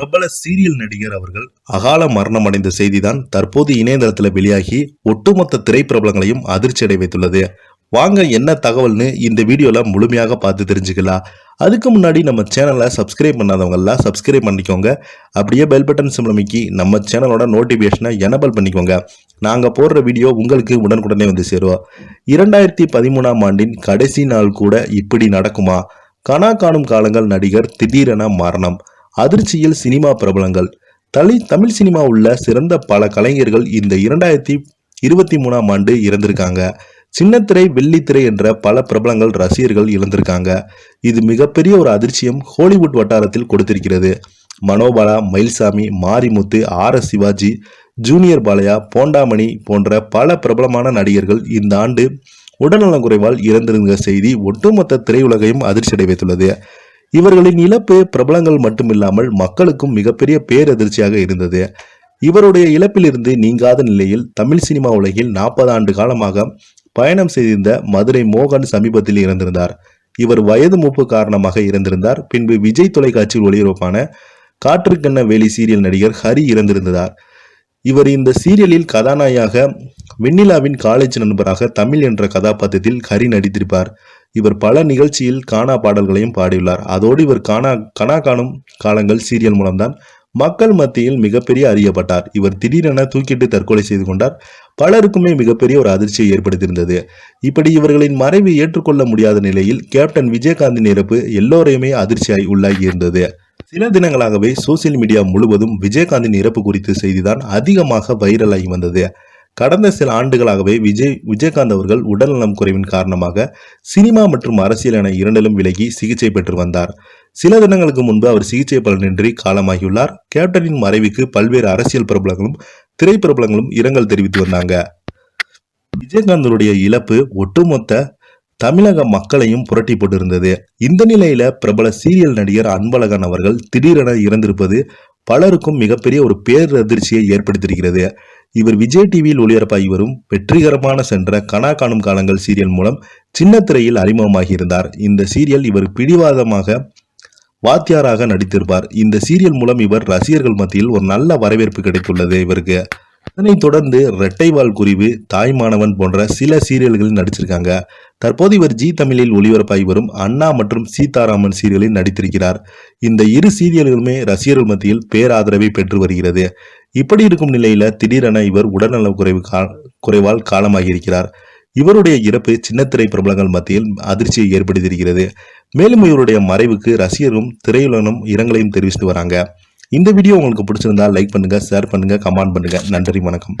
பிரபல சீரியல் நடிகர் அவர்கள் அகால மரணம் அடைந்த செய்திதான் தற்போது இணையதளத்தில் வெளியாகி ஒட்டுமொத்த திரைப்பிரபலங்களையும் அதிர்ச்சி அடை வைத்துள்ளது வாங்க என்ன தகவல்னு இந்த வீடியோல முழுமையாக பார்த்து தெரிஞ்சுக்கலாம். அதுக்கு முன்னாடி நம்ம சேனலை சப்ஸ்கிரைப் பண்ணாதவங்கெல்லாம் சப்ஸ்கிரைப் பண்ணிக்கோங்க. அப்படியே பெல் பட்டன் சிம்லமிக்கி நம்ம சேனலோட நோட்டிஃபிகேஷனை எனபிள் பண்ணிக்கோங்க. நாங்கள் போடுற வீடியோ உங்களுக்கு உடனுக்குடனே வந்து சேருவோம் இரண்டாயிரத்தி பதிமூணாம் ஆண்டின் கடைசி நாள் கூட இப்படி நடக்குமா? கனா காணும் காலங்கள் நடிகர் திடீரென மரணம். அதிர்ச்சியில் சினிமா பிரபலங்கள். தலி தமிழ் சினிமா உள்ள சிறந்த பல கலைஞர்கள் இந்த இரண்டாயிரத்தி இருபத்தி மூணாம் ஆண்டு இறந்திருக்காங்க. சின்னத்திரை வெள்ளித்திரை என்ற பல பிரபலங்கள் ரசிகர்கள் இழந்திருக்காங்க. இது மிகப்பெரிய ஒரு அதிர்ச்சியும் ஹாலிவுட் வட்டாரத்தில் கொடுத்திருக்கிறது. Manobala Mayilsamy Marimuthu R S Shivaji junior Balaiah Bondamani போன்ற பல பிரபலமான நடிகர்கள் இந்த ஆண்டு உடல்நலக்குறைவால் இறந்திருந்த செய்தி ஒட்டுமொத்த திரையுலகையும் அதிர்ச்சி அடைவைத்துள்ளது இவர்களின் இழப்பு பிரபலங்கள் மட்டுமில்லாமல் மக்களுக்கும் மிகப்பெரிய பேரதிர்ச்சியாக இருந்தது. இவருடைய இழப்பிலிருந்து நீங்காத நிலையில் தமிழ் சினிமா உலகில் நாற்பது ஆண்டு காலமாக பயணம் செய்திருந்த மதுரை மோகன் சமீபத்தில் இறந்திருந்தார். இவர் வயது மூப்பு காரணமாக இறந்திருந்தார். பின்பு விஜய் தொலைக்காட்சியில் ஒளிபரப்பான காற்றுக்கண்ண வேலி சீரியல் நடிகர் ஹரி இறந்திருந்தார். இவர் இந்த சீரியலில் கதாநாயக வெண்ணிலாவின் காலேஜ் நண்பராக தமிழ் என்ற கதாபாத்திரத்தில் ஹரி நடித்திருப்பார். இவர் பல நிகழ்ச்சியில் கானா பாடல்களையும் பாடியுள்ளார். அதோடு இவர் கானா கனா காணும் காலங்கள் சீரியல் மூலம்தான் மக்கள் மத்தியில் மிகப்பெரிய அறியப்பட்டார் இவர் திடீரென தூக்கிட்டு தற்கொலை செய்து கொண்டார். பலருக்குமே மிகப்பெரிய ஒரு அதிர்ச்சியை ஏற்படுத்தியிருந்தது. இப்படி இவர்களின் மறைவை ஏற்றுக்கொள்ள முடியாத நிலையில் கேப்டன் விஜயகாந்தின் இறப்பு எல்லோரையுமே அதிர்ச்சியாய் உள்ளாகி இருந்தது. சில தினங்களாகவே சோசியல் மீடியா முழுவதும் விஜயகாந்தின் இறப்பு குறித்த செய்திதான் அதிகமாக வைரலாகி வந்தது. கடந்த சில ஆண்டுகளாகவே விஜய் விஜயகாந்த் அவர்கள் உடல்நலம் குறைவின் காரணமாக சினிமா மற்றும் அரசியல் என இரண்டிலும் விலகி சிகிச்சை பெற்று வந்தார். சில தினங்களுக்கு முன்பு அவர் சிகிச்சை பலனின்றி காலமாகியுள்ளார். கேப்டனின் மறைவுக்கு பல்வேறு அரசியல் பிரபலங்களும் திரைப்பிரபலங்களும் இரங்கல் தெரிவித்து வந்தாங்க. விஜயகாந்தனுடைய இழப்பு ஒட்டுமொத்த தமிழக மக்களையும் புரட்டி போட்டிருந்தது. இந்த நிலையில பிரபல சீரியல் நடிகர் அன்பழகன் அவர்கள் திடீரென இறந்திருப்பது பலருக்கும் மிகப்பெரிய ஒரு பேரதிர்ச்சியை ஏற்படுத்தியிருக்கிறது. இவர் விஜய் டிவியில் ஒளிபரப்பாகி வரும் வெற்றிகரமான சென்ற கனா காணும் காலங்கள் சீரியல் மூலம் சின்ன திரையில் அறிமுகமாகியிருந்தார். இந்த சீரியல் இவர் பிடிவாதமாக வாத்தியாராக நடித்திருப்பார். இந்த சீரியல் மூலம் இவர் ரசிகர்கள் மத்தியில் ஒரு நல்ல வரவேற்பு கிடைத்துள்ளது இவருக்கு. அதனைத் தொடர்ந்து இரட்டைவால் தாய் தாய்மானவன் போன்ற சில சீரியல்களில் நடிச்சிருக்காங்க. தற்போது இவர் ஜி தமிழில் ஒளிபரப்பாகி வரும் அண்ணா மற்றும் சீதாராமன் சீரியலில் நடித்திருக்கிறார். இந்த இரு சீரியல்களுமே ரசிகர்கள் மத்தியில் பேராதரவை பெற்று வருகிறது. இப்படி இருக்கும் நிலையில திடீரென இவர் உடல்நல குறைவு குறைவால் காலமாகியிருக்கிறார். இவருடைய இறப்பு சின்னத்திரை பிரபலங்கள் மத்தியில் அதிர்ச்சியை ஏற்படுத்தியிருக்கிறது. மேலும் இவருடைய மறைவுக்கு ரசிகரும் திரையுலகனும் இரங்கலையும் தெரிவித்து வராங்க. இந்த வீடியோ உங்களுக்கு பிடிச்சிருந்தா லைக் பண்ணுங்க ஷேர் பண்ணுங்க கமெண்ட் பண்ணுங்க. நன்றி வணக்கம்.